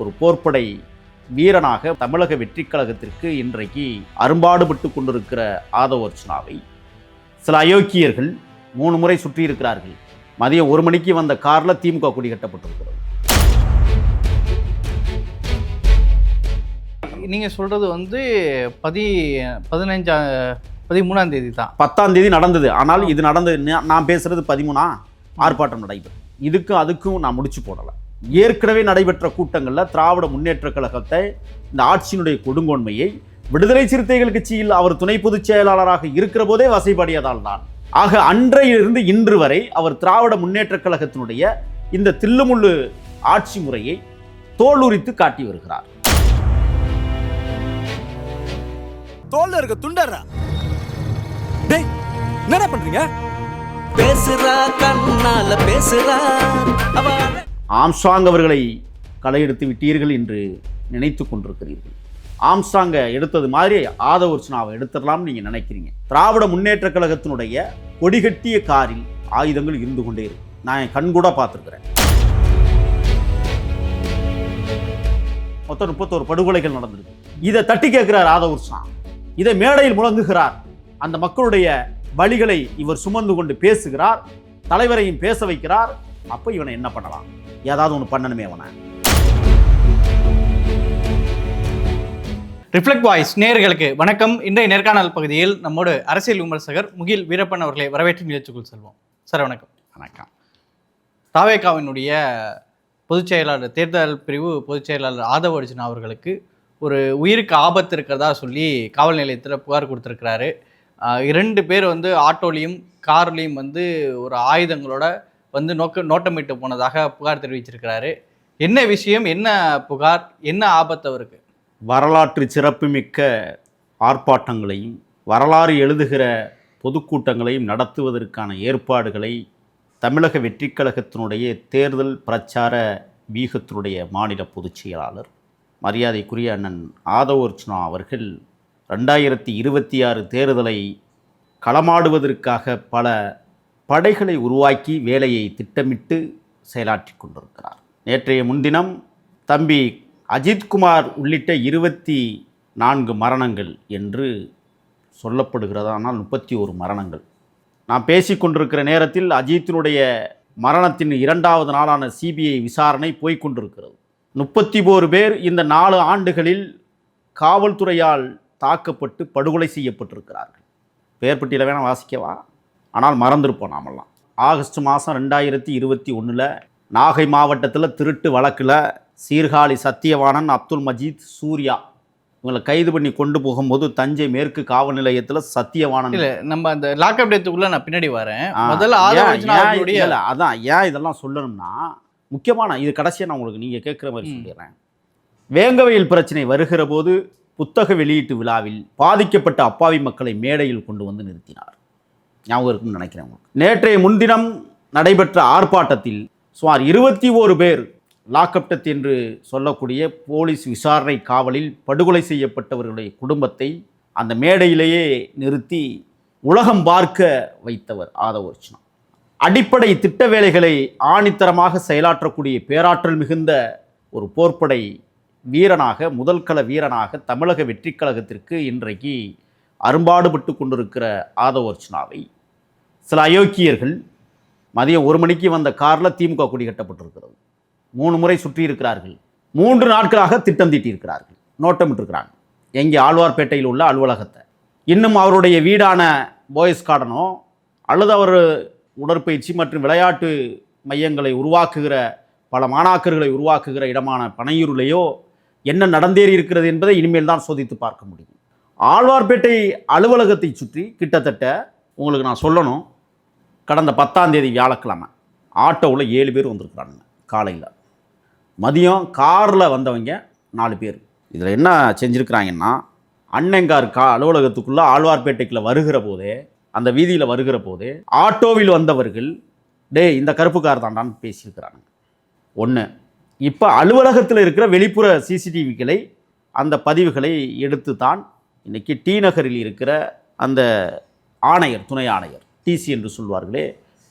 ஒரு போர்ப்படை வீரனாக தமிழக வெற்றிக் கழகத்திற்கு இன்றைக்கு அரும்பாடுபட்டு கொண்டிருக்கிற ஆதவ அர்ச்சனாவை சில அயோக்கியர்கள் மூணு முறை சுற்றி இருக்கிறார்கள் மதியம் ஒரு மணிக்கு வந்த காரில் திமுக கொடி கட்டப்பட்டிருக்கிறது நீங்க சொல்றது வந்து பதி பதினஞ்சா பதிமூணாம் தேதி தான் பத்தாம் தேதி நடந்தது. ஆனால் இது நடந்தது நான் பேசுறது பதிமூணா? ஆர்ப்பாட்டம் நடைபெறும் இதுக்கும் அதுக்கும் நான் முடிச்சு போடலை. ஏற்கனவே நடைபெற்ற கூட்டங்களில் திராவிட முன்னேற்ற கழகத்தை இந்த ஆட்சியினுடைய கொடுங்கோன்மையை விடுதலை சிறுத்தைகள் கட்சியில் அவர் துணை பொதுச் செயலாளராக இருக்கிற போதே வசைபாடியதால் தான் ஆக அன்றையிலிருந்து இன்று வரை அவர் திராவிட முன்னேற்ற கழகத்தினுடைய இந்த தில்லுமுள்ளு ஆட்சி முறையை தோலுரித்து காட்டி வருகிறார். தோல்ல இருக்க துண்டறா டேய் என்னடா பண்றீங்க? பேசுறா கண்ணால பேசுறா அவ ஆம்சாங் அவர்களை களையெடுத்து விட்டீர்கள் என்று நினைத்து கொண்டிருக்கிறீர்கள். ஆம்சாங்கை எடுத்தது மாதிரி ஆதவர்ச்சனாவை எடுத்துடலாம்னு நீங்கள் நினைக்கிறீங்க. திராவிட முன்னேற்ற கழகத்தினுடைய கொடிகட்டிய காரில் ஆயுதங்கள் இருந்து கொண்டே இருக்கு. நான் என் கண் கூட பார்த்துருக்குறேன். மொத்தம் முப்பத்தோரு படுகொலைகள் நடந்திருக்கு. இதை தட்டி கேட்கிறார் ஆதவர்ச்சனா இதை மேடையில் முழங்குகிறார். அந்த மக்களுடைய வழிகளை இவர் சுமந்து கொண்டு பேசுகிறார். தலைவரையும் பேச வைக்கிறார். அப்போ இவனை என்ன பண்ணலாம்? ஏதாவது ஒன்று பண்ணணுமே அவனை. ரிஃப்ளெக்ட் வாய்ஸ் நேயர்களுக்கு வணக்கம். இன்றைய நேர்காணல் பகுதியில் நம்மோடு அரசியல் விமர்சகர் முகில் வீரப்பன் அவர்களை வரவேற்று நிகழ்ச்சிக்குள் செல்வோம். சார் வணக்கம். வணக்கம். தாவேகாவினுடைய பொதுச் செயலாளர் தேர்தல் பிரிவு பொதுச் செயலாளர் ஆதவ அர்ஜுனா அவர்களுக்கு ஒரு உயிருக்கு ஆபத்து இருக்கிறதா சொல்லி காவல் நிலையத்தில் புகார் கொடுத்துருக்கிறாரு. இரண்டு பேர் வந்து ஆட்டோலையும் கார்லேயும் வந்து ஒரு ஆயுதங்களோட வந்து நோக்க நோட்டமிட்டு போனதாக புகார் தெரிவிச்சிருக்கிறாரு. என்ன விஷயம்? என்ன புகார்? என்ன ஆபத்து அவருக்கு? வரலாற்று சிறப்புமிக்க ஆர்ப்பாட்டங்களையும் வரலாறு எழுதுகிற பொதுக்கூட்டங்களையும் நடத்துவதற்கான ஏற்பாடுகளை தமிழக வெற்றிக் கழகத்தினுடைய தேர்தல் பிரச்சார வீகத்தினுடைய மாநில பொதுச் செயலாளர் மரியாதைக்குரிய அண்ணன் ஆதவர்ச்சனா அவர்கள் ரெண்டாயிரத்தி இருபத்தி ஆறு தேர்தலை களமாடுவதற்காக பல படைகளை உருவாக்கி வேலையை திட்டமிட்டு செயலாற்றி கொண்டிருக்கிறார். நேற்றைய முன்தினம் தம்பி அஜித்குமார் உள்ளிட்ட இருபத்தி நான்கு மரணங்கள் என்று சொல்லப்படுகிறதானால் முப்பத்தி ஒரு மரணங்கள் நான் பேசிக்கொண்டிருக்கிற நேரத்தில் அஜித்தினுடைய மரணத்தின் இரண்டாவது நாளான சிபிஐ விசாரணை போய்கொண்டிருக்கிறது முப்பத்தி ஓரு பேர் இந்த நாலு ஆண்டுகளில் காவல்துறையால் தாக்கப்பட்டு படுகொலை செய்யப்பட்டிருக்கிறார்கள். பெயர்பட்டியல வேணால் வாசிக்கவா? ஆனால் மறந்துருப்போம் நாமெல்லாம். ஆகஸ்ட் மாதம் ரெண்டாயிரத்தி இருபத்தி ஒன்றில் நாகை மாவட்டத்தில் திருட்டு வழக்கில் சீர்காழி சத்தியவாணன் அப்துல் மஜீத் சூர்யா இவங்களை கைது பண்ணி கொண்டு போகும்போது தஞ்சை மேற்கு காவல் நிலையத்தில் சத்தியவாணன். இல்ல நம்ம அந்த லாக்அப் டேத்துக்குள்ள நான் பின்னாடி வரேன். முதல்ல அதான் ஏன் இதெல்லாம் சொல்லணும்னா முக்கியமான இது கடைசியாக நான் உங்களுக்கு நீங்கள் கேட்குற மாதிரி. சொல்லிடுறேன். வேங்கவயல் பிரச்சனை வருகிற போது புத்தக வெளியீட்டு விழாவில் பாதிக்கப்பட்ட அப்பாவி மக்களை மேடையில் கொண்டு வந்து நிறுத்தினார். ஞாபகம் இருக்குன்னு நினைக்கிறேன் உங்களுக்கு. நேற்றைய முன்தினம் நடைபெற்ற ஆர்ப்பாட்டத்தில் சுமார் இருபத்தி ஓரு பேர் லாக்அப்டத் என்று சொல்லக்கூடிய போலீஸ் விசாரணை காவலில் படுகொலை செய்யப்பட்டவர்களுடைய குடும்பத்தை அந்த மேடையிலேயே நிறுத்தி உலகம் பார்க்க வைத்தவர் ஆதவர்ச்சனா அடிப்படை திட்ட வேலைகளை ஆணித்தரமாக செயலாற்றக்கூடிய பேராற்றல் மிகுந்த ஒரு போர்ப்படை வீரனாக முதல்கள வீரனாக தமிழக வெற்றிக் கழகத்திற்கு இன்றைக்கு அரும்பாடுபட்டு கொண்டிருக்கிற ஆதவர்ச்சனாவை சில அயோக்கியர்கள் மதியம் ஒரு மணிக்கு வந்த காரில் திமுக கொடி கட்டப்பட்டிருக்கிறது. மூணு முறை சுற்றி இருக்கிறார்கள். மூன்று நாட்களாக திட்டம் தீட்டியிருக்கிறார்கள். நோட்டமிட்டிருக்கிறாங்க. எங்கே ஆழ்வார்பேட்டையில் உள்ள அலுவலகத்தை. இன்னும் அவருடைய வீடான போயஸ் கார்டனோ அல்லது அவர் உடற்பயிற்சி மற்றும் விளையாட்டு மையங்களை உருவாக்குகிற பல மாணாக்கர்களை உருவாக்குகிற இடமான பனையூரிலேயோ என்ன நடந்தேறி இருக்கிறது என்பதை இனிமேல் தான் சோதித்து பார்க்க முடியும். ஆழ்வார்பேட்டை அலுவலகத்தை சுற்றி கிட்டத்தட்ட உங்களுக்கு நான் சொல்லணும் கடந்த பத்தாம் தேதி வியாழக்கிழமை ஆட்டோவில் ஏழு பேர் வந்திருக்கிறானுங்க காலையில். மதியம் காரில் வந்தவங்க நாலு பேர். இதில் என்ன செஞ்சுருக்கிறாங்கன்னா அண்ணங்கார் கா அலுவலகத்துக்குள்ளே ஆழ்வார்பேட்டைக்குள்ளே வருகிற போதே அந்த வீதியில் வருகிற போதே ஆட்டோவில் வந்தவர்கள் டேய் இந்த கருப்புக்கார் தாண்டான்னு பேசியிருக்கிறாங்க. ஒன்று இப்போ அலுவலகத்தில் இருக்கிற வெளிப்புற சிசிடிவிகளை அந்த பதிவுகளை எடுத்து தான் இன்றைக்கி டி நகரில் இருக்கிற அந்த ஆணையர் துணை ஆணையர் டிசி என்று சொல்வார்களே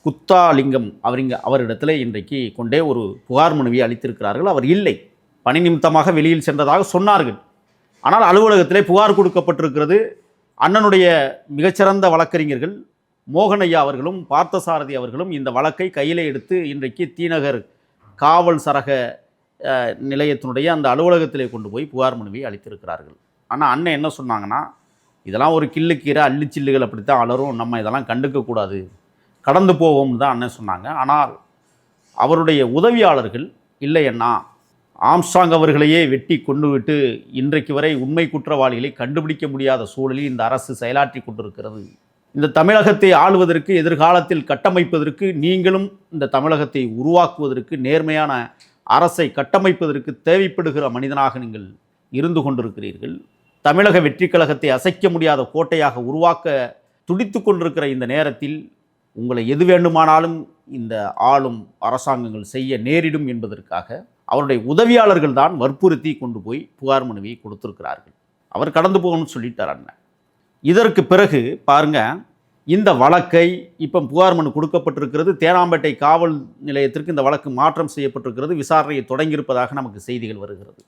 குத்தாலிங்கம் அவரிங்க அவரிடத்தில் இன்றைக்கு கொண்டே ஒரு புகார் மனுவை அளித்திருக்கிறார்கள். அவர் இல்லை. பணி நிமித்தமாக வெளியில் சென்றதாக சொன்னார்கள். ஆனால் அலுவலகத்திலே புகார் கொடுக்கப்பட்டிருக்கிறது. அண்ணனுடைய மிகச்சிறந்த வழக்கறிஞர்கள் மோகனையா அவர்களும் பார்த்தசாரதி அவர்களும் இந்த வழக்கை கையில் எடுத்து இன்றைக்கு தீநகர் காவல் சரக நிலையத்தினுடைய அந்த அலுவலகத்திலே கொண்டு போய் புகார் மனுவை அளித்திருக்கிறார்கள். ஆனால் அண்ணன் என்ன சொன்னாங்கன்னா இதெல்லாம் ஒரு கிள்ளுக்கீரை அள்ளிச்சில்லுகள் அப்படித்தான் அலரும். நம்ம இதெல்லாம் கண்டுக்கக்கூடாது கடந்து போவோம்னு தான் அண்ணன் சொன்னாங்க. ஆனால் அவருடைய உதவியாளர்கள் இல்லை அண்ணா ஆம்ஸ்டாங் அவர்களையே வெட்டி கொண்டு விட்டு இன்றைக்கு வரை உண்மை குற்றவாளிகளை கண்டுபிடிக்க முடியாத சூழலில் இந்த அரசு செயலாற்றி கொண்டிருக்கிறது. இந்த தமிழகத்தை ஆளுவதற்கு எதிர்காலத்தில் கட்டமைப்பதற்கு நீங்களும் இந்த தமிழகத்தை உருவாக்குவதற்கு நேர்மையான அரசை கட்டமைப்பதற்கு தேவைப்படுகிற மனிதனாக நீங்கள் இருந்து கொண்டிருக்கிறீர்கள். தமிழக வெற்றி கழகத்தை அசைக்க முடியாத கோட்டையாக உருவாக்க துடித்து கொண்டிருக்கிற இந்த நேரத்தில் உங்களை எது வேண்டுமானாலும் இந்த ஆளும் அரசாங்கங்கள் செய்ய நேரிடும் என்பதற்காக அவருடைய உதவியாளர்கள் தான் வற்புறுத்தி கொண்டு போய் புகார் மனுவை கொடுத்திருக்கிறார்கள். அவர் கடந்து போகணும்னு சொல்லிட்டார் அண்ணன். இதற்கு பிறகு பாருங்க இந்த வழக்கை இப்போ புகார் மனு கொடுக்கப்பட்டிருக்கிறது. தேனாம்பேட்டை காவல் நிலையத்திற்கு இந்த வழக்கு மாற்றம் செய்யப்பட்டிருக்கிறது. விசாரணையை தொடங்கியிருப்பதாக நமக்கு செய்திகள் வருகிறது.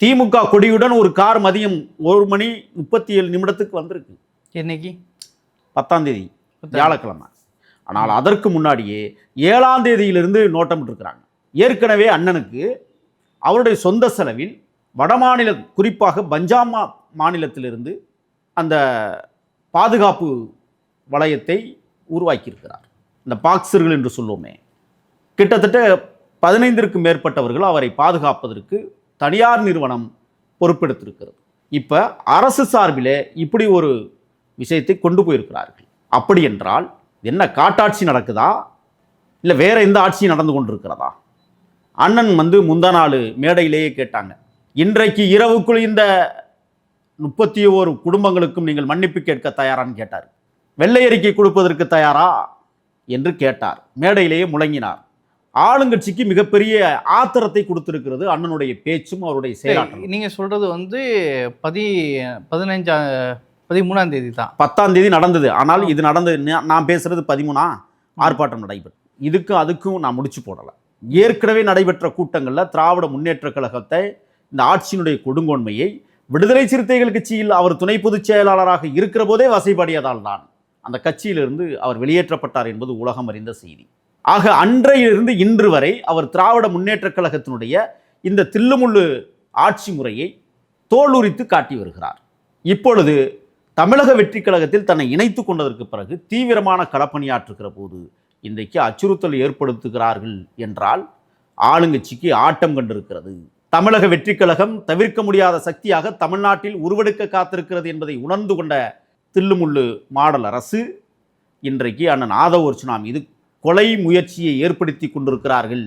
திமுக கொடியுடன் ஒரு கார் மதியம் ஒரு மணி முப்பத்தி ஏழு நிமிடத்துக்கு வந்திருக்கு. இன்னைக்கு பத்தாம் தேதி. வியாழக்கிழமை. ஆனால் அதற்கு முன்னாடியே ஏழாம் தேதியிலிருந்து நோட்டமிட்டிருக்கிறாங்க ஏற்கனவே அண்ணனுக்கு அவருடைய சொந்த செலவில் வடமாநில குறிப்பாக பஞ்சாப் மா மாநிலத்திலிருந்து அந்த பாதுகாப்பு வளையத்தை உருவாக்கியிருக்கிறார். இந்த பாக்ஸர்கள் என்று சொல்லுவோமே. கிட்டத்தட்ட பதினைந்திற்கும் மேற்பட்டவர்கள் அவரை பாதுகாப்பதற்கு தனியார் நிறுவனம் பொறுப்பெடுத்திருக்கிறது. இப்போ அரசு சார்பிலே இப்படி ஒரு விஷயத்தை கொண்டு போயிருக்கிறார்கள். அப்படி என்றால் என்ன காட்டாட்சி நடக்குதா? இல்லை வேற எந்த ஆட்சி நடந்து கொண்டிருக்கிறதா? அண்ணன் வந்து முந்தா நாள் மேடையிலேயே கேட்டாங்க. இன்றைக்கு இரவுக்குள் இந்த முப்பத்தி ஓரு குடும்பங்களுக்கும் நீங்கள் மன்னிப்பு கேட்க தயாரான்னு கேட்டார். வெள்ளை அறிக்கை கொடுப்பதற்கு தயாரா? என்று கேட்டார். மேடையிலேயே முழங்கினார். ஆளுங்கட்சிக்கு மிகப்பெரிய ஆத்திரத்தை கொடுத்திருக்கிறது அண்ணனுடைய பேச்சும் அவருடைய செயலாற்றலும். நீங்க சொல்றது வந்து பதி பதினஞ்சா பதிமூணாம் தேதி தான். பத்தாம் தேதி நடந்தது. ஆனால் இது நடந்தது நான் பேசுறது பதிமூணா? ஆர்ப்பாட்டம் நடைபெற்று இதுக்கும் அதுக்கும் நான் முடிச்சு போடலை. ஏற்கனவே நடைபெற்ற கூட்டங்களில் திராவிட முன்னேற்ற கழகத்தை இந்த ஆட்சியினுடைய கொடுங்கோன்மையை விடுதலை சிறுத்தைகள் கட்சியில் அவர் துணை பொதுச் செயலாளராக இருக்கிற போதே வசைபாடியதால் தான் அந்த கட்சியிலிருந்து அவர் வெளியேற்றப்பட்டார் என்பது உலகம் அறிந்த செய்தி. ஆக அன்றையிலிருந்து இன்று வரை அவர் திராவிட முன்னேற்றக் கழகத்தினுடைய இந்த தில்லுமுள்ளு ஆட்சி முறையை தோலுரித்து காட்டி வருகிறார். இப்பொழுது தமிழக வெற்றி கழகத்தில் தன்னை இணைத்து கொண்டதற்கு பிறகு தீவிரமான களப்பணியாற்றுகிற போது இன்றைக்கு அச்சுறுத்தல் ஏற்படுத்துகிறார்கள் என்றால் ஆளுங்கட்சிக்கு ஆட்டம் கண்டிருக்கிறது. தமிழக வெற்றி கழகம் தவிர்க்க முடியாத சக்தியாக தமிழ்நாட்டில் உருவெடுக்க காத்திருக்கிறது என்பதை உணர்ந்து கொண்ட தில்லுமுள்ளு மாடல் அரசு இன்றைக்கு அண்ணன் ஆதவ அர்ச்சுனா மீது கொலை முயற்சியை ஏற்படுத்தி கொண்டிருக்கிறார்கள்.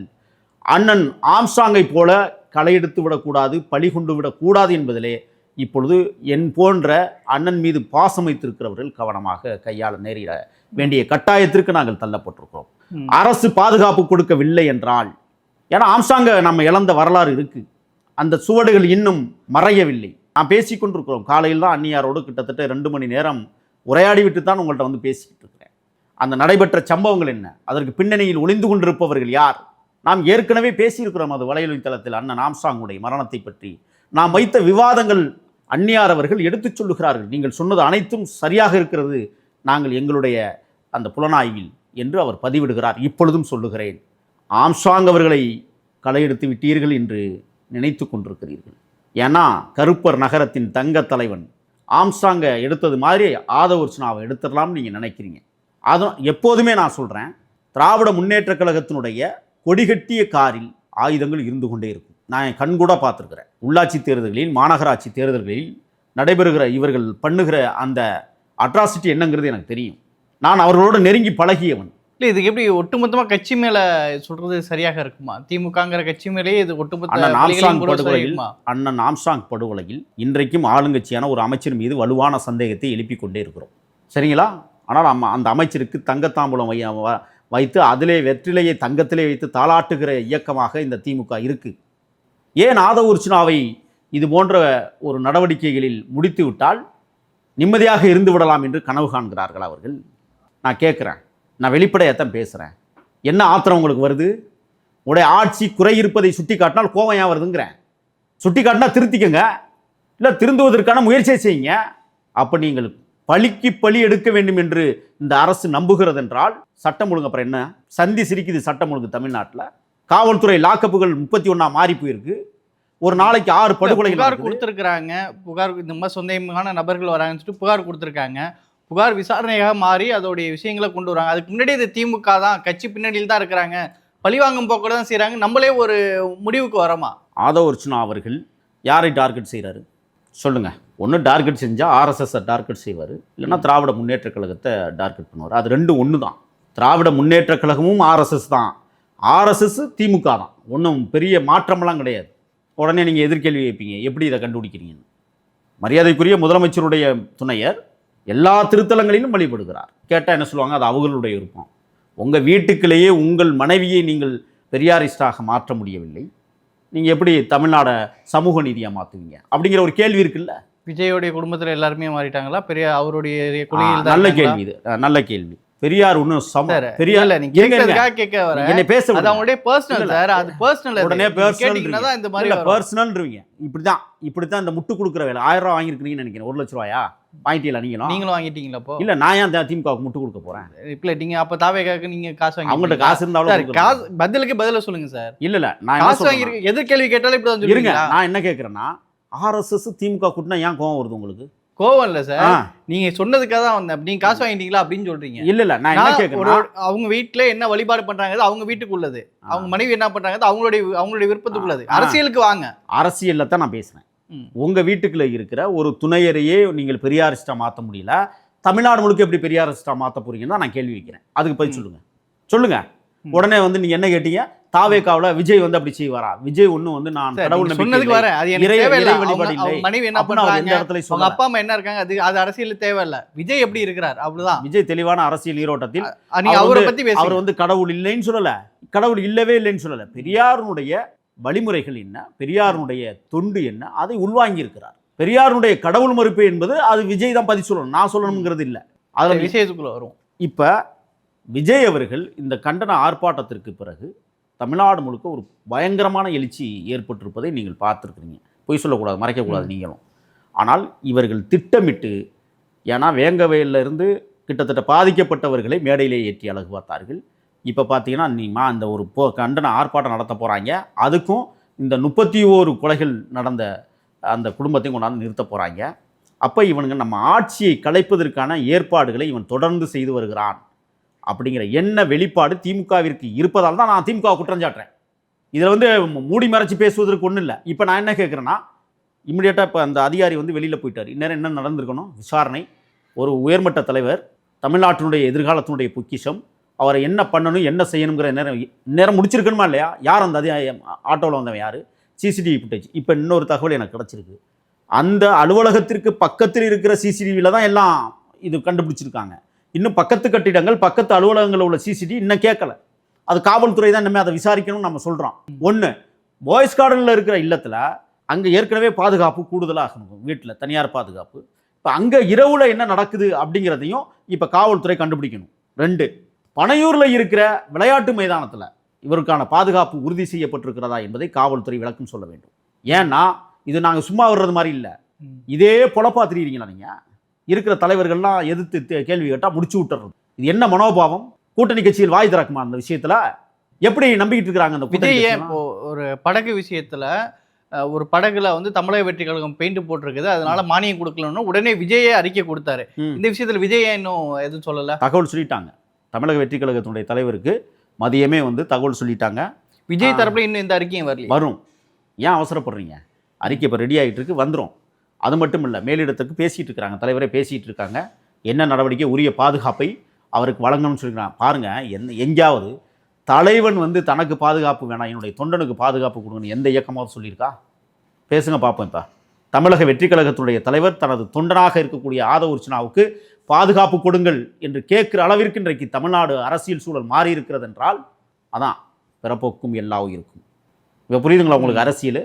அண்ணன் ஆம்சாங்கை போல களையெடுத்து விடக்கூடாது பழி கொண்டு விடக்கூடாது என்பதிலே இப்பொழுது என் போன்ற அண்ணன் மீது பாசம் வைத்திருக்கிறவர்கள் கவனமாக கையாள நேரிட வேண்டிய கட்டாயத்திற்கு நாங்கள் தள்ளப்பட்டிருக்கிறோம். அரசு பாதுகாப்பு கொடுக்கவில்லை என்றால் ஏன்னா ஆம்சாங்க நம்ம இழந்த வரலாறு இருக்கு. அந்த சுவடுகள் இன்னும் மறையவில்லை. நான் பேசிக் கொண்டிருக்கிறோம். காலையில் தான் அந்நியாரோடு கிட்டத்தட்ட ரெண்டு மணி நேரம் உரையாடி விட்டு தான் உங்கள்கிட்ட வந்து பேசிக்கிட்டு அந்த நடைபெற்ற சம்பவங்கள் என்ன? அதற்கு பின்னணியில் ஒளிந்து கொண்டிருப்பவர்கள் யார்? நாம் ஏற்கனவே பேசியிருக்கிறோம் அது வலையொலி தளத்தில் அண்ணன் ஆம்சாங்குடைய மரணத்தை பற்றி. நாம் வைத்த விவாதங்கள் அந்நியார் அவர்கள் எடுத்துச் சொல்லுகிறார்கள். நீங்கள் சொன்னது அனைத்தும் சரியாக இருக்கிறது. நாங்கள் எங்களுடைய அந்த புலனாய்வில் என்று அவர் பதிவிடுகிறார். இப்பொழுதும் சொல்லுகிறேன். ஆம்சாங் அவர்களை களையெடுத்து விட்டீர்கள் என்று நினைத்து கொண்டிருக்கிறீர்கள். ஏன்னா கருப்பர் நகரத்தின் தங்க தலைவன் ஆம்சாங்கை எடுத்தது மாதிரி ஆதவர்ச்சனாவை எடுத்துடலாம்னு நீங்கள் நினைக்கிறீங்க. அதுவும் எப்போதுமே நான் சொல்கிறேன் திராவிட முன்னேற்ற கழகத்தினுடைய கொடிகட்டிய காரில் ஆயுதங்கள் இருந்து கொண்டே இருக்கும். நான் என் கண்கூட பார்த்துருக்கிறேன். உள்ளாட்சி தேர்தல்களில் மாநகராட்சி தேர்தல்களில் நடைபெறுகிற இவர்கள் பண்ணுகிற அந்த அட்ராசிட்டி என்னங்கிறது எனக்கு தெரியும். நான் அவர்களோடு நெருங்கி பழகியவன். இல்ல இதுக்கு எப்படி ஒட்டுமொத்தமா கட்சி மேல சொல்றது சரியாக இருக்குமா? திமுகங்கிற கட்சி மேலேயே இது ஒட்டுமொத்த அண்ணன் ஆம்சாங் படுகொலையில்? அண்ணன் ஆம்சாங் படுகொலையில் இன்றைக்கும் ஆளுங்கட்சியான ஒரு அமைச்சர் மீது வலுவான சந்தேகத்தை எழுப்பிக் கொண்டே இருக்கிறோம். சரிங்களா? ஆனால் அம்மா அந்த அமைச்சருக்கு தங்கத்தாம்பூலம் வை வ- வைத்து அதிலே வெற்றிலையை தங்கத்திலே வைத்து தாளாட்டுகிற இயக்கமாக இந்த திமுக இருக்குது ஏன் ஆதவூர்ச்சினாவை இது போன்ற ஒரு நடவடிக்கைகளில் முடித்துவிட்டால் நிம்மதியாக இருந்து விடலாம் என்று கனவு காண்கிறார்கள் அவர்கள்? நான் கேட்குறேன். நான் வெளிப்படையாகத்தான் பேசுகிறேன் என்ன ஆத்திரம் உங்களுக்கு வருது? உடைய ஆட்சி குறை இருப்பதை சுட்டி காட்டினால் கோவம் ஏன் வருதுங்கிறேன். சுட்டி காட்டினா திருத்திக்கங்க. இல்லை திருந்துவதற்கான முயற்சியை செய்யுங்க. அப்போ நீங்கள் பழிக்கு பழி எடுக்க வேண்டும் என்று இந்த அரசு நம்புகிறது என்றால் சட்டம் ஒழுங்கு அப்புறம் என்ன? சந்தி சிரிக்குது சட்டம் ஒழுங்கு தமிழ்நாட்டில். காவல்துறை லாக்கப்புகள் முப்பத்தி ஒன்றா மாறி போயிருக்கு. ஒரு நாளைக்கு ஆறு படுகொலைகள் புகார் நடக்குது. கொடுத்துருக்காங்க புகார் இந்த மாதிரி சொந்தமான நபர்கள் வராங்கன்னு சொல்லிட்டு புகார் கொடுத்துருக்காங்க. புகார் விசாரணையாக மாறி அதோடைய விஷயங்களை கொண்டு வராங்க. அதுக்கு முன்னாடி இது திமுக தான் கட்சி பின்னணியில் தான் இருக்கிறாங்க. பழிவாங்கும் போக்க தான் செய்றாங்க. நம்மளே ஒரு முடிவுக்கு வரோமா? ஆதவ அர்ச்சுனா அவர்கள் யாரை டார்கெட் செய்கிறாரு சொல்லுங்கள் ஒன்று டார்கெட் செஞ்சால் ஆர்எஸ்எஸ்ஸை டார்கெட் செய்வார். இல்லைன்னா திராவிட முன்னேற்றக் கழகத்தை டார்கெட் பண்ணுவார். அது ரெண்டும் ஒன்று தான் திராவிட முன்னேற்றக் கழகமும் ஆர்எஸ்எஸ் தான். ஆர்எஸ்எஸ் திமுக தான். ஒன்றும் பெரிய மாற்றமெல்லாம் கிடையாது. உடனே நீங்கள் எதிர்கேள்வி வைப்பீங்க எப்படி இதை கண்டுபிடிக்கிறீங்கன்னு. மரியாதைக்குரிய முதலமைச்சருடைய துணையர் எல்லா திருத்தலங்களிலும் வழிபடுகிறார். கேட்டால் என்ன சொல்லுவாங்க? அது அவர்களுடைய விருப்பம். உங்கள் வீட்டுக்குள்ளேயே உங்கள் மனைவியை நீங்கள் பெரியாரிஸ்டாக மாற்ற முடியவில்லை. நீங்கள் எப்படி தமிழ்நாடை சமூக நீதியாக மாற்றுவீங்க அப்படிங்கிற ஒரு கேள்வி இருக்குல்ல? விஜயோடைய குடும்பத்துல எல்லாருமே மாறிட்டாங்களா? பெரிய அவருடைய தான் நல்ல? கேள்வி இது. நல்ல கேள்வி. பெரியார் ஒன்றும் சம பெரியார் இல்ல கேட்க வர என்னை பேச அது. அவங்களுடைய பர்சனல் இல்ல, சார் அது பர்சனல் உடனே இந்த மாதிரி. பர்சனல்ன்றீங்க இப்படி தான் இப்படி தான் இந்த முட்டு கொடுக்குற வேலை. ஆயிரம் ரூபா வாங்கியிருக்கீங்கன்னு நினைக்கிறேன். ஒரு லட்ச ரூபாயா? வாங்கிட்டீங்களா நீங்களும்? நீங்களும் வாங்கிட்டீங்களா இல்லை நான் ஏன் திமுகவுக்கு முட்டு கொடுக்க போகிறேன் இப்ப நீங்க அப்ப தாவேக்காக்கு நீங்க காசு வாங்கி அவங்கள்ட்ட காசு இருந்தாலும். காசு பதிலுக்கு பதில சொல்லுங்க சார். இல்ல இல்ல நான் காசு வாங்கி சொல்றேன்னா- எதிர் கேள்வி கேட்டாலும் இப்படி இருங்க நான் என்ன கேட்குறேன்னா ஆர்எஸ்எஸ் திமுக கூட்டினா ஏன் கோவம் வருது உங்களுக்கு? கோவம் இல்ல சார். ஆ, நீங்க சொன்னதுக்காக தான் வந்தேன். நீங்க காசு வாங்கிட்டீங்களா அப்படின்னு சொல்றீங்க. இல்ல இல்ல நான் என்ன கேட்குறேன்னா அவங்க வீட்ல என்ன வழிபாடு பண்றாங்க அது அவங்க வீட்டுக்குள்ளது. அவங்க மனைவி என்ன பண்றாங்க அது அவங்களுடைய அவங்களுடைய விருப்பத்துக்குள்ளது. அரசியலுக்கு வாங்க. அரசியல்ல தான் நான் பேசுறேன். ம். உங்க வீட்டுக்குள்ள இருக்கிற ஒரு துணையரையே நீங்கள் பெரியாரிஸ்டா மாத்த முடியல. தமிழ்நாடு முழுக்க எப்படி பெரியாரிஸ்டா மாத்த போறீங்கன்னு தான் நான் கேள்வி வைக்கிறேன். அதுக்கு பதில் சொல்லுங்க. சொல்லுங்க. உடனே வந்து நீங்க என்ன கேட்டீங்க? தாவேக்காவுல விஜய் வந்து அப்படி செய்வாரா? விஜய் ஒண்ணு வந்து நான் கடவுள் சொன்னதுக்கு. வரேன் அது எனக்கு மனைவி என்ன பண்றாங்க இடத்துல சொல்லல. அப்பா அம்மா என்ன இருக்காங்க? அது அது அரசியல் தேவையில்ல. விஜய் எப்படி இருக்கிறார்? அவ்வளவுதான் விஜய் தெளிவான அரசியல் நீங்க அவர் பத்தி அவர் வந்து கடவுள் இல்லைன்னு சொல்லல. கடவுள் இல்லவே இல்லைன்னு சொல்லல. பெரியாருடைய வழிமுறைகள் என்ன? பெரியாருடைய தொண்டு என்ன? அதை உள்வாங்கி இருக்கிறார் பெரியாருடைய கடவுள் மறுப்பு என்பது அது விஜய் தான் பதில் சொல்லணும். நான் சொல்லணுங்கிறது இல்லை. அதில் விஷயத்துக்குள்ள வரும்? இப்போ விஜய் அவர்கள் இந்த கண்டன ஆர்ப்பாட்டத்திற்கு பிறகு தமிழ்நாடு முழுக்க ஒரு பயங்கரமான எழுச்சி ஏற்பட்டிருப்பதை நீங்கள் பார்த்துருக்குறீங்க. பொய் சொல்லக்கூடாது மறைக்கக்கூடாது நீங்களும். ஆனால் இவர்கள் திட்டமிட்டு ஏன்னா வேங்கவேல்ல இருந்து கிட்டத்தட்ட பாதிக்கப்பட்டவர்களை மேடையிலே ஏற்றி அழகு பார்த்தார்கள். இப்போ பார்த்தீங்கன்னா நீ மா இந்த ஒரு போ கண்டன ஆர்ப்பாட்டம் நடத்த போகிறாங்க அதுக்கும் இந்த முப்பத்தி ஓரு கொலைகள் நடந்த அந்த குடும்பத்தையும் கொண்டாந்து நிறுத்த போகிறாங்க அப்போ இவனுங்க நம்ம ஆட்சியை கலைப்பதற்கான ஏற்பாடுகளை இவன் தொடர்ந்து செய்து வருகிறான். அப்படிங்கிற என்ன வெளிப்பாடு திமுகவிற்கு இருப்பதால் தான் நான் திமுக குற்றம் சாட்டுறேன். இதில் வந்து மூடி மறைச்சி பேசுவதற்கு ஒன்றும் இல்லை. இப்போ நான் என்ன கேட்குறேன்னா இமிடியேட்டாக இப்போ அந்த அதிகாரி வந்து வெளியில் போயிட்டார். இந்நேரம் என்ன நடந்திருக்கணும்? விசாரணை. ஒரு உயர்மட்ட தலைவர் தமிழ்நாட்டினுடைய எதிர்காலத்தினுடைய பொக்கிஷம் அவரை என்ன பண்ணணும் என்ன செய்யணுங்கிற நேரம் நேரம் முடிச்சிருக்கணுமா இல்லையா? யார் அந்த அதி ஆட்டோவில் வந்தவன் யார்? சிசிடிவி ஃபுட்டேஜ் இப்போ இன்னொரு தகவல் எனக்கு கிடச்சிருக்கு. அந்த அலுவலகத்திற்கு பக்கத்தில் இருக்கிற சிசிடிவியில் தான் எல்லாம் இது கண்டுபிடிச்சிருக்காங்க. இன்னும் பக்கத்து கட்டிடங்கள் பக்கத்து அலுவலகங்களில் உள்ள சிசிடிவி இன்னும் கேட்கல. அது காவல்துறை தான் இனிமேல் அதை விசாரிக்கணும்னு நம்ம சொல்கிறோம் ஒன்று பாய்ஸ் கார்டனில் இருக்கிற இல்லத்தில் அங்கே ஏற்கனவே பாதுகாப்பு கூடுதலாக இருக்கும் வீட்டில் தனியார் பாதுகாப்பு. இப்போ அங்கே இரவில் என்ன நடக்குது அப்படிங்கிறதையும் இப்போ காவல்துறை கண்டுபிடிக்கணும். ரெண்டு பனையூரில் இருக்கிற விளையாட்டு மைதானத்தில் இவருக்கான பாதுகாப்பு உறுதி செய்யப்பட்டிருக்கிறதா என்பதை காவல்துறை விளக்கம் சொல்ல வேண்டும். ஏன்னா இது நாங்கள் சும்மா வர்றது மாதிரி இல்லை. இதே பொழப்பா தெரியுறீங்களா நீங்கள் இருக்கிற தலைவர்கள்லாம் எதிர்த்து கேள்வி கேட்டால் முடிச்சு விட்டுறது இது என்ன மனோபாவம்? கூட்டணி கட்சியில் வாய் திறக்குமா அந்த விஷயத்தில்? எப்படி நம்பிக்கிட்டு இருக்கிறாங்க அந்த விஜய் ஒரு படகு விஷயத்துல ஒரு படகுல வந்து தமிழக வெற்றி கழகம் பெயிண்ட் போட்டிருக்குது. அதனால மானியம் கொடுக்கலன்னு உடனே விஜயே அறிக்கை கொடுத்தாரு. இந்த விஷயத்துல விஜய் இன்னும் எதுவும் சொல்லல? தகவல் சொல்லிட்டாங்க. தமிழக வெற்றி கழகத்தினுடைய தலைவருக்கு மதியமே வந்து தகவல் சொல்லிட்டாங்க. விஜய். தரப்புல இன்னும் இந்த அறிக்கையும் வரல வரும். ஏன் அவசரப்படுறீங்க? அறிக்கை இப்போ ரெடி ஆகிட்டு இருக்கு வந்துடும் அது மட்டும் இல்லை மேலிடத்துக்கு பேசிகிட்டு இருக்கிறாங்க தலைவரே பேசிகிட்டு இருக்காங்க என்ன நடவடிக்கை? உரிய பாதுகாப்பை அவருக்கு வழங்கணும்னு சொல்லிக்கிறாங்க பாருங்கள் எந்த எங்கேயாவது தலைவன் வந்து தனக்கு பாதுகாப்பு வேணாம் என்னுடைய தொண்டனுக்கு பாதுகாப்பு கொடுங்கன்னு எந்த இயக்கமாவது சொல்லியிருக்கா? பேசுங்க பார்ப்போம் இப்போ தமிழக வெற்றி கழகத்துடைய தலைவர் தனது தொண்டனாக இருக்கக்கூடிய ஆதவ உர்ச்சனாவுக்கு பாதுகாப்பு கொடுங்கள் என்று கேட்கிற அளவிற்கு இன்றைக்கு தமிழ்நாடு அரசியல் சூழல் மாறி இருக்கிறது என்றால் அதான் பிறப்போக்கும் எல்லா உயிருக்கும். இப்போ புரியுதுங்களா உங்களுக்கு அரசியல்?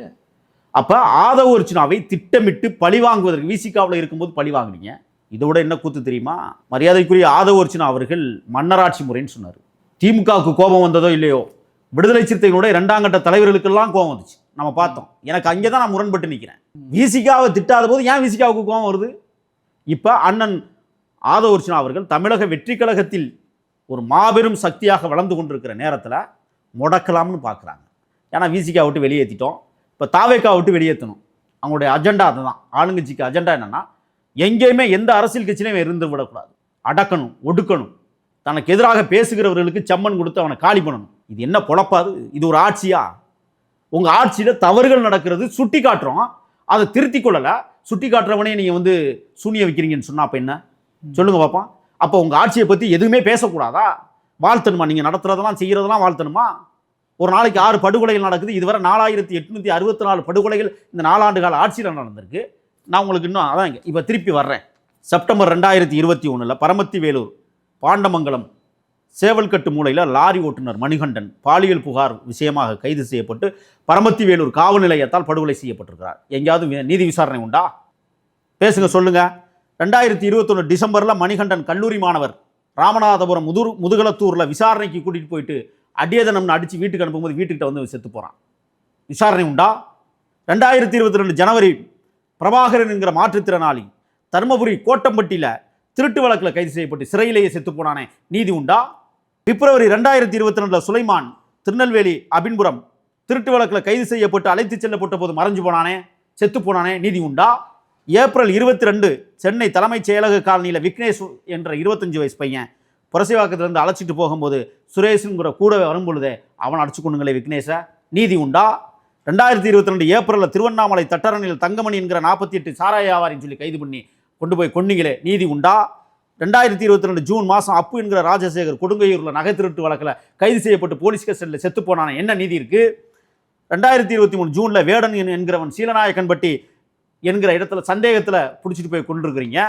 அப்போ ஆதவ அர்ச்சனாவை திட்டமிட்டு பழி வாங்குவதற்கு விசிகாவில் இருக்கும்போது பழி வாங்குனீங்க. இதோட என்ன கூத்து தெரியுமா? மரியாதைக்குரிய ஆதவ அர்ச்சனா அவர்கள் மன்னராட்சி முறைன்னு சொன்னார். திமுகவுக்கு கோபம் வந்ததோ இல்லையோ? விடுதலை சிறுத்தைகளுடைய இரண்டாம் கட்ட தலைவர்களுக்கெல்லாம் கோபம் வந்துச்சு. நம்ம பார்த்தோம். எனக்கு அங்கே தான் நான் முரண்பட்டு நிற்கிறேன் விசிகாவை திட்டாத போது ஏன் விசிகாவுக்கு கோபம் வருது? இப்போ அண்ணன் ஆதவர்ஷனா அவர்கள் தமிழக வெற்றி கழகத்தில் ஒரு மாபெரும் சக்தியாக வளர்ந்து கொண்டிருக்கிற நேரத்தில் முடக்கலாம்னு பார்க்குறாங்க ஏன்னா விசிகா விட்டு வெளியேற்றிட்டோம் இப்போ தாவேக்கா விட்டு வெளியேற்றணும் அவங்களுடைய அஜெண்டா அதுதான். ஆளுங்கட்சிக்கு அஜெண்டா என்னன்னா எங்கேயுமே எந்த அரசியல் கட்சியிலையும் இருந்து விடக்கூடாது. அடக்கணும் ஒடுக்கணும். தனக்கு எதிராக பேசுகிறவர்களுக்கு சம்மன் கொடுத்து அவனை காலி பண்ணணும். இது என்ன பொழப்பாது இது ஒரு ஆட்சியா? உங்கள் ஆட்சியில் தவறுகள் நடக்கிறது சுட்டி காட்டுறோம். அதை திருத்தி கொள்ளலை. சுட்டி காட்டுறவனே நீங்கள் வந்து சூனிய வைக்கிறீங்கன்னு சொன்னா அப்போ என்ன? சொல்லுங்க பாப்போம். அப்போ உங்கள் ஆட்சியை பற்றி எதுவுமே பேசக்கூடாதா? வாழ்த்தணுமா? நீங்கள் நடத்துறதெல்லாம் செய்கிறதெல்லாம் வாழ்த்தணுமா? ஒரு நாளைக்கு ஆறு படுகொலைகள் நடக்குது. இதுவரை நாலாயிரத்தி எட்நூற்றி அறுபத்தி நாலு படுகொலைகள் இந்த நாலாண்டு கால ஆட்சியில் நடந்திருக்கு. நான் உங்களுக்கு இன்னும் அதான் இப்போ திருப்பி வர்றேன். செப்டம்பர் ரெண்டாயிரத்தி இருபத்தி ஒன்றில் பரமத்தி வேலூர் பாண்டமங்கலம் சேவல்கட்டு மூலையில் லாரி ஓட்டுநர் மணிகண்டன் பாலியல் புகார் விஷயமாக கைது செய்யப்பட்டு பரமத்தி வேலூர் காவல் நிலையத்தால் படுகொலை செய்யப்பட்டிருக்கிறார். எங்கேயாவது நீதி விசாரணை உண்டா? பேசுங்க சொல்லுங்க. ரெண்டாயிரத்தி இருபத்தொன்று டிசம்பரில் மணிகண்டன் கல்லூரி மாணவர் ராமநாதபுரம் முதுர் முதுகலத்தூரில் விசாரணைக்கு கூட்டிகிட்டு போயிட்டு அடியதனம்னு அடித்து வீட்டுக்கு அனுப்பும்போது வீட்டுக்கிட்ட வந்து செத்து போகிறான் விசாரணை உண்டா? ரெண்டாயிரத்தி இருபத்தி ரெண்டு ஜனவரி பிரபாகரன் என்கிற மாற்றுத்திறனாளி தருமபுரி கோட்டம்பட்டியில் திருட்டு வழக்கில் கைது செய்யப்பட்டு சிறையிலேயே செத்து போனானே. நீதி உண்டா? பிப்ரவரி ரெண்டாயிரத்தி இருபத்தி ரெண்டில் சுலைமான் திருநெல்வேலி அபின்புரம் திருட்டு வழக்கில் கைது செய்யப்பட்டு அழைத்துச் செல்லப்பட்ட போது மறைஞ்சு போனானே செத்து போனானே. நீதி உண்டா? ஏப்ரல் இருபத்தி ரெண்டு சென்னை தலைமைச் செயலக காலனியில் விக்னேஷ் என்ற இருபத்தஞ்சு வயசு பையன் புரசைவாக்கத்திலிருந்து அழைச்சிட்டு போகும்போது சுரேஷுங்கிற கூடவே வரும்பொழுதே அவன் அடிச்சு கொண்டுங்களே விக்னேஷை. நீதி உண்டா? ரெண்டாயிரத்தி இருபத்தி ரெண்டு ஏப்ரலில் திருவண்ணாமலை தட்டரணியில் தங்கமணி என்கிற நாற்பத்தி எட்டு சாராய வியாபாரின்னு சொல்லி கைது பண்ணி கொண்டு போய் கொன்னீங்களே நீதி உண்டா? ரெண்டாயிரத்தி இருபத்தி ரெண்டு ஜூன் மாதம் அப்பு என்கிற ராஜசேகர் கொடுங்கையூரில் நகை திருட்டு வழக்கில் கைது செய்யப்பட்டு போலீஸ் கஸ்டடியில் செத்து போனான என்ன நீதி இருக்குது ரெண்டாயிரத்தி இருபத்தி மூணு ஜூனில் வேடன் என்கிறவன் சீலநாயக்கன்பட்டி என்கிற இடத்துல சந்தேகத்தில் பிடிச்சிட்டு போய் கொண்டிருக்கிறீங்க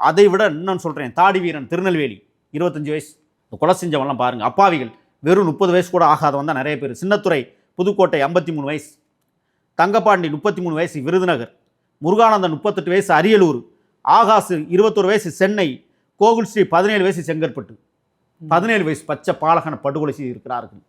அதை விட இன்னும் சொல்கிறேன் தாடி வீரன் திருநெல்வேலி. இருபத்தஞ்சி வயசு. இந்த கொலை செஞ்சவன்லாம் பாருங்கள் அப்பாவிகள். வெறும் முப்பது வயசு கூட ஆகாதவன் தான் நிறைய பேர். சின்னத்துறை புதுக்கோட்டை ஐம்பத்தி மூணு வயசு. தங்கப்பாண்டி முப்பத்தி மூணு வயசு விருதுநகர். முருகானந்தன் முப்பத்தெட்டு வயசு அரியலூர். ஆகாசு இருபத்தொரு வயசு சென்னை. கோகுல்ஸ்ரீ பதினேழு வயசு செங்கற்பட்டு. பதினேழு வயசு பச்சை பாலகன படுகொலை செய்திருக்கிறார்கள்.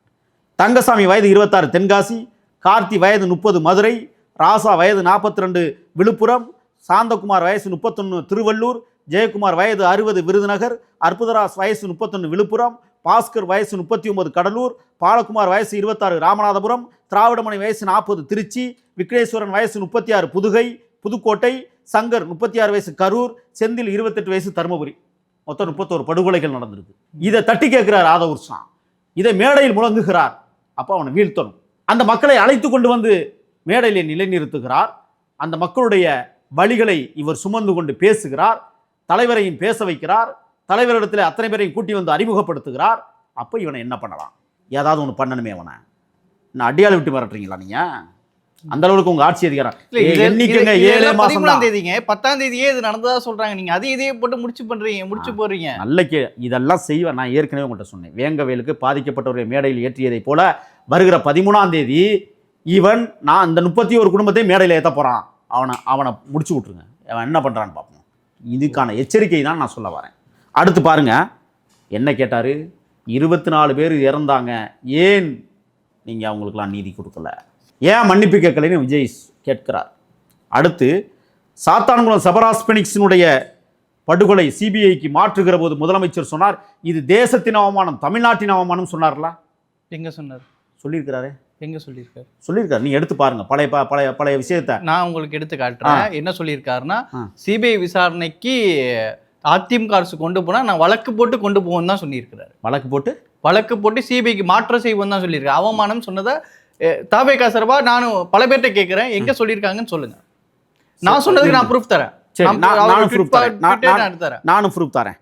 தங்கசாமி வயது இருபத்தாறு தென்காசி. கார்த்தி வயது முப்பது மதுரை. ராசா வயது நாற்பத்தி ரெண்டு விழுப்புரம். சாந்தகுமார் வயசு முப்பத்தொன்று திருவள்ளூர். ஜெயக்குமார் வயது அறுபது விருதுநகர் அற்புதராஸ் வயசு முப்பத்தொன்று விழுப்புரம் பாஸ்கர் வயசு முப்பத்தி ஒன்பது கடலூர் பாலகுமார் வயசு இருபத்தாறு ராமநாதபுரம் திராவிடமணி வயசு நாற்பது திருச்சி விக்னேஸ்வரன் வயசு முப்பத்தி ஆறு புதுகை புதுக்கோட்டை சங்கர் முப்பத்தி ஆறு வயசு கரூர் செந்தில் இருபத்தெட்டு வயசு தருமபுரி. மொத்தம் முப்பத்தோரு படுகொலைகள் நடந்திருக்கு. இதை தட்டி கேட்கிறார் ஆதவர்ஷா இதை மேடையில் முழங்குகிறார். அப்போ அவனை வீழ்த்தணும். அந்த மக்களை அழைத்து கொண்டு வந்து மேடையிலே நிலைநிறுத்துகிறார். அந்த மக்களுடைய வழிகளை இவர் சுமந்து கொண்டு பேசுகிறார். தலைவரையும் பேச வைக்கிறார். தலைவரிடத்தில் அத்தனை பேரையும் கூட்டி வந்து அறிமுகப்படுத்துகிறார். அப்போ இவனை என்ன பண்ணலாம்? ஏதாவது ஒன்று பண்ணணுமே அவனை. நான் அடியாள் விட்டு மிரட்டுறீங்களா நீங்க? அந்த அளவுக்கு உங்க ஆட்சி அதிகாரம். இது எண்ணிக்கைங்க இது- ஏழே மாசம் தேதிங்க. பத்தாம் தேதியே இது நடந்ததா சொல்றாங்க நீங்க. அதே இதையே போட்டு முடிச்சு பண்றீங்க முடிச்சு போறீங்க நல்ல கே இதெல்லாம் செய்வேன் நான் ஏற்கனவே உங்கள்கிட்ட சொன்னேன். வேங்கவேலுக்கு பாதிக்கப்பட்டவரை மேடையில் ஏற்றியதைப் போல வருகிற பதிமூணாம் தேதி இவன் நான் இந்த முப்பத்தி ஒரு குடும்பத்தையும் மேடையில் ஏற்ற போகிறான் அவனை அவனை முடிச்சு விட்ருங்க அவன் என்ன பண்ணுறான்னு பார்ப்போம் இதுக்கான எச்சரிக்கை தான் நான் சொல்ல வரேன். அடுத்து பாருங்க என்ன கேட்டார்? இருபத்தி நாலு பேர் இறந்தாங்க. ஏன் நீங்கள் அவங்களுக்கெல்லாம் நீதி கொடுக்கல? ஏன் மன்னிப்பு கேட்கலைன்னு விஜய் கேட்கிறார். அடுத்து சாத்தான்குளம் சபராஸ் பெனிக்ஸினுடைய படுகொலை சிபிஐக்கு மாற்றுகிற போது முதலமைச்சர் சொன்னார் இது தேசத்தின் அவமானம் தமிழ்நாட்டின் அவமானம் சொன்னார்ல? எங்க சொன்னார்? சொல்லியிருக்கிறாரு. எங்க சொல்லியிருக்காரு? சொல்லியிருக்காரு. நீ எடுத்து பாருங்க. பழைய ப- பழைய பழைய விஷயத்த. நான் உங்களுக்கு எடுத்து காட்டுறேன். என்ன சொல்லியிருக்காருன்னா. சிபிஐ விசாரணைக்கு அதிமுக அரசு கொண்டு போனா நான் வழக்கு போட்டு கொண்டு போவோம் தான் சொல்லியிருக்கிறாரு. வழக்கு போட்டு? வழக்கு போட்டு சிபிஐக்கு மாற்றம் செய்வோம் தான் சொல்லியிருக்காரு. அவமானம் சொன்னதை தாபேகா சார்பா நானும் பல பேர்ட்ட கேட்கிறேன் எங்க சொல்லியிருக்காங்கன்னு சொல்லுங்க. நான் சொன்னதுக்கு நான் ப்ரூஃப் தரேன். நானும் ப்ரூஃப் தரேன்.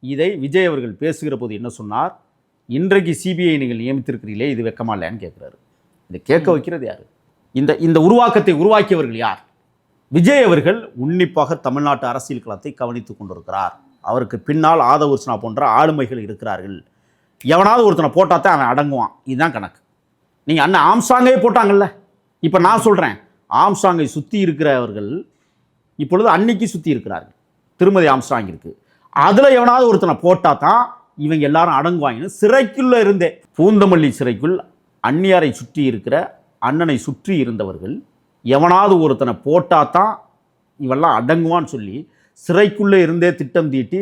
இதை விஜய் அவர்கள் பேசுகிற போது என்ன சொன்னார்? இன்றைக்கு சிபிஐ நீங்கள் நியமித்திருக்கிறீர்களே இது வெக்கமா இல்லையான்னு கேட்குறாரு இதை கேட்க வைக்கிறது யார்? இந்த இந்த உருவாக்கத்தை உருவாக்கியவர்கள் யார்? விஜய் அவர்கள் உன்னிப்பாக தமிழ்நாட்டு அரசியல் களத்தை கவனித்துக் கொண்டிருக்கிறார். அவருக்கு பின்னால் ஆதவர்சனா போன்ற ஆளுமைகள் இருக்கிறார்கள். எவனாவது ஒருத்தனை போட்டால் தான் அவன் அடங்குவான். இதுதான் கணக்கு. நீங்கள் அண்ணன் ஆம்சாங்கே போட்டாங்கல்ல? இப்போ நான் சொல்கிறேன் ஆம்சாங்கை சுற்றி இருக்கிறவர்கள் இப்பொழுது அன்னைக்கு சுற்றி இருக்கிறார்கள். திருமதி ஆம்ஸ்டாங் இருக்கு அதில் எவனாவது ஒருத்தனை போட்டால் தான் இவங்க எல்லாரும் அடங்குவாங்கன்னு சிறைக்குள்ளே இருந்தே பூந்தமல்லி சிறைக்குள் அந்நியாரை சுற்றி இருக்கிற அண்ணனை சுற்றி இருந்தவர்கள் எவனாவது ஒருத்தனை போட்டால் தான் இவெல்லாம் அடங்குவான்னு சொல்லி சிறைக்குள்ளே இருந்தே திட்டம் தீட்டி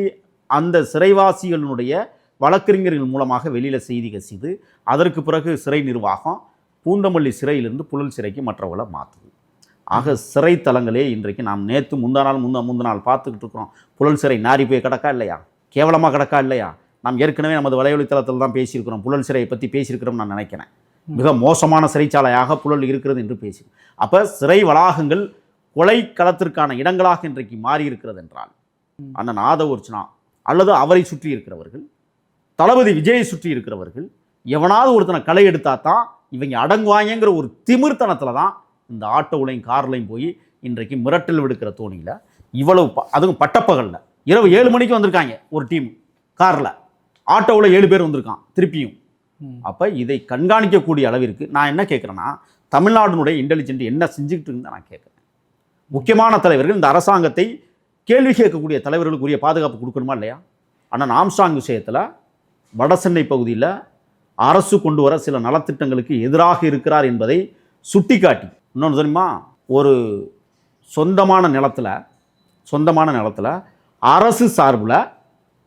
அந்த சிறைவாசிகளினுடைய வழக்கறிஞர்கள் மூலமாக வெளியில் செய்தி கசிது. அதற்கு பிறகு சிறை நிர்வாகம் பூந்தமல்லி சிறையிலிருந்து புழல் சிறைக்கு மற்றவர்களை மாற்றுது ஆக சிறை தலங்களே இன்றைக்கு நாம் நேற்று முந்தா நாள் முந்தா முந்த நாள் பார்த்துக்கிட்டு இருக்கிறோம். புழல் சிறை நாரி போய் கிடக்கா இல்லையா? கேவலமாக கிடக்கா இல்லையா? நாம் ஏற்கனவே நமது வலைவழித்தளத்தில் தான் பேசியிருக்கிறோம். புழல் சிறையை பற்றி பேசியிருக்கிறோம் நான் நினைக்கிறேன். மிக மோசமான சிறைச்சாலையாக புழல் இருக்கிறது என்று பேசி அப்போ சிறை வளாகங்கள் கொலை களத்திற்கான இடங்களாக இன்றைக்கு மாறி இருக்கிறது என்றால் அண்ணன் ஆதவர்ச்சனா அல்லது அவரை சுற்றி இருக்கிறவர்கள் தளபதி விஜயை சுற்றி இருக்கிறவர்கள் எவனாவது ஒருத்தனை களை எடுத்தா தான் இவங்க அடங்குவாங்கங்கிற ஒரு திமிர்த்தனத்தில் தான் இந்த ஆட்டோவிலையும் கார்லையும் போய் இன்றைக்கு மிரட்டல் விடுக்கிற தோணியில் இவ்வளவு ப- அதுவும் பட்டப்பகலில். இரவு ஏழு மணிக்கு வந்திருக்காங்க ஒரு டீம் காரில். ஆட்டோவில் ஏழு பேர் வந்திருக்கான் திருப்பியும். அப்போ இதை கண்காணிக்கக்கூடிய அளவிற்கு நான் என்ன கேட்குறேன்னா தமிழ்நாடுனுடைய இன்டெலிஜென்ட் என்ன செஞ்சுக்கிட்டு இருந்தால் நான் கேட்குறேன் முக்கியமான தலைவர்கள் இந்த அரசாங்கத்தை கேள்வி கேட்கக்கூடிய தலைவர்களுக்குரிய பாதுகாப்பு கொடுக்கணுமா இல்லையா? ஆனால் ஆம்ஸ்டாங் விஷயத்தில் வடசென்னை பகுதியில் அரசு கொண்டு வர சில நலத்திட்டங்களுக்கு எதிராக இருக்கிறார் என்பதை சுட்டிக்காட்டி இன்னொன்று தெரியுமா? ஒரு சொந்தமான நிலத்தில் சொந்தமான நிலத்தில் அரசு சார்பில்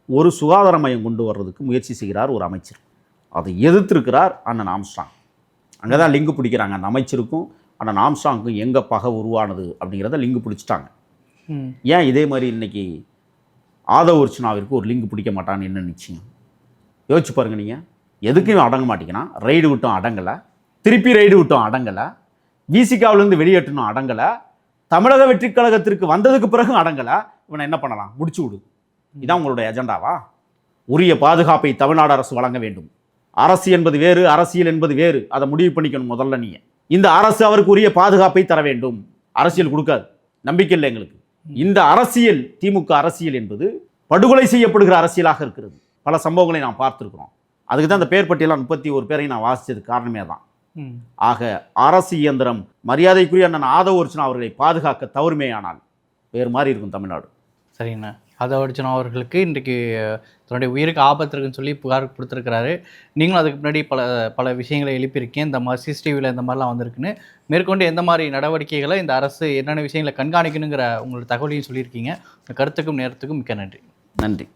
ஒரு சுகாதார மையம் கொண்டு வர்றதுக்கு முயற்சி செய்கிறார் ஒரு அமைச்சர். அதை எதிர்த்திருக்கிறார் அண்ணன் ஆம்ஸ்டாங் அங்கே தான் லிங்கு பிடிக்கிறாங்க. அந்த அமைச்சருக்கும் அண்ணன் ஆம்ஸ்டாங்க்கும் எங்கே பகை உருவானது அப்படிங்கிறத லிங்கு பிடிச்சிட்டாங்க. ஏன் இதே மாதிரி இன்னைக்கு ஆதவ அர்ச்சனாவிற்கு ஒரு லிங்க் பிடிக்க மாட்டான்னு என்ன நிச்சயம்? யோசிச்சு பாருங்க நீங்கள் எதுக்கும் அடங்க மாட்டேங்கிறான்? ரைடு விட்டோம் அடங்கலை. திருப்பி ரைடு விட்டோம் அடங்கலை. விசிகாவிலேருந்து வெளியேற்றணும் அடங்கலை. தமிழக வெற்றிக் கழகத்திற்கு வந்ததுக்கு பிறகு அடங்கலை. இவனை என்ன பண்ணலாம்? முடிச்சு விடு. இதான் உங்களுடைய அஜெண்டாவா உரிய பாதுகாப்பை தமிழ்நாடு அரசு வழங்க வேண்டும். அரசு என்பது வேறு அரசியல் என்பது வேறு. அதை முடிவு பண்ணிக்கணும் முதல்ல நீங்க இந்த அரசு அவருக்கு உரிய பாதுகாப்பை தர வேண்டும். அரசியல் கொடுக்காது. நம்பிக்கை இல்லை எங்களுக்கு. இந்த அரசியல் திமுக அரசியல் என்பது படுகொலை செய்யப்படுகிற அரசியலாக இருக்கிறது. பல சம்பவங்களை நாம் பார்த்துருக்கிறோம். அதுக்கு தான் இந்த பேர் பட்டியலாம் முப்பத்தி ஒரு பேரையும் நான் வாசித்தது காரணமே தான் ஆக அரசு இயந்திரம் மரியாதைக்குரிய அண்ணன் ஆதவ அவர்களை பாதுகாக்க தவறுமேயானால் வேறு மாதிரி இருக்கும் தமிழ்நாடு. சரிங்கண்ணா. அதை அர்ஜுனா அவர்களுக்கு இன்றைக்கு தன்னுடைய உயிருக்கு ஆபத்து இருக்குன்னு சொல்லி புகார் கொடுத்துருக்கிறாரு. நீங்களும் அதுக்கு முன்னாடி பல பல விஷயங்களை எழுப்பியிருக்கீங்க. இந்த மாதிரி சிசிடிவியில் இந்த மாதிரிலாம் வந்திருக்குன்னு. மேற்கொண்டு எந்த மாதிரி நடவடிக்கைகளை இந்த அரசு என்னென்ன விஷயங்களை கண்காணிக்கணுங்கிற உங்களோட தகவலையும் சொல்லியிருக்கீங்க. கருத்துக்கும் நேரத்துக்கும் மிக்க நன்றி. நன்றி.